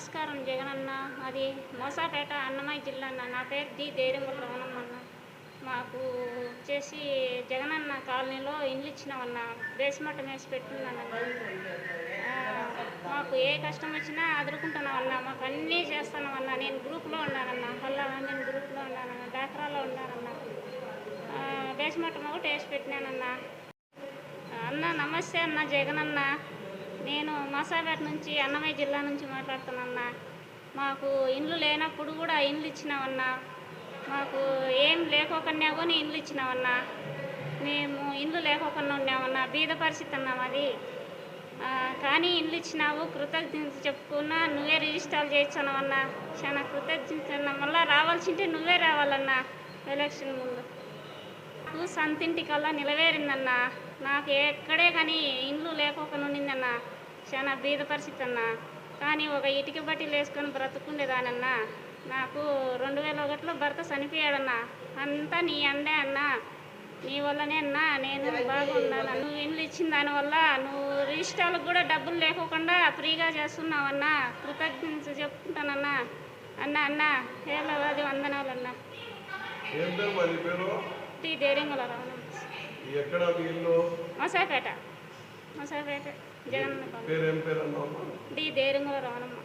నమస్కారం జగనన్న. అది మోసాపేట అన్నమయ్య జిల్లా అన్న. నా పేరు డి ధైర్యముల రమణమ్మన్న మాకు వచ్చేసి జగనన్న కాలనీలో ఇండ్లు ఇచ్చినామన్న. బేస్మట్టం వేసి పెట్టున్నానన్న మాకు ఏ కష్టం వచ్చినా అదురుకుంటున్నామన్న. మాకు అన్నీ చేస్తున్నామన్న నేను గ్రూప్లో ఉన్నానన్న పల్లా నేను గ్రూప్లో ఉన్నానన్న డాక్రాలో ఉన్నానన్న బేస్మట్టం ఒకటి వేసి పెట్టినానన్నా. అన్న నమస్తే అన్న జగనన్న. నేను మసాపేట నుంచి అన్నమయ్య జిల్లా నుంచి మాట్లాడుతున్నా మాకు ఇండ్లు లేనప్పుడు కూడా ఇండ్లు ఇచ్చినామన్నా మాకు ఏం లేకోకుండా కొని ఇండ్లు ఇచ్చినామన్నా మేము ఇండ్లు లేకోకుండా ఉన్నామన్నా. బీద పరిస్థితి అన్నాం అది కానీ ఇండ్లు ఇచ్చినావు కృతజ్ఞత చెప్పుకున్నా నువ్వే రిజిస్టార్ చేయించానవన్నా చాలా కృతజ్ఞత మళ్ళీ రావాల్సింటే నువ్వే రావాలన్నా ఎలక్షన్ ముందు. నాకు సంతింటికల్లా నిలవేరిందన్నా. నాకు ఎక్కడే కానీ ఇండ్లు లేకోకుండా చాలా బీద పరిస్థితి అన్న కానీ ఒక ఇటుక బట్టీలు వేసుకొని బ్రతుకుండేదానన్న. నాకు రెండు వేల ఒకటిలో భర్త చనిపోయాడన్న. అంతా నీ అండే అన్న. నీ వల్లనే అన్న నేను బాగున్నాను నువ్వు ఇండ్లు ఇచ్చిన దానివల్ల నువ్వు రిజిస్టార్లకు కూడా డబ్బులు లేకోకుండా ఫ్రీగా చేస్తున్నావన్న. కృతజ్ఞత చెప్పుకుంటానన్నా. అన్న అన్న పేరు మరి పేరు? టీ మసాపేట. మసాపేట. పేరు ఏం పేరు అన్నావు డి. ధైర్యంగా రావణమ్మ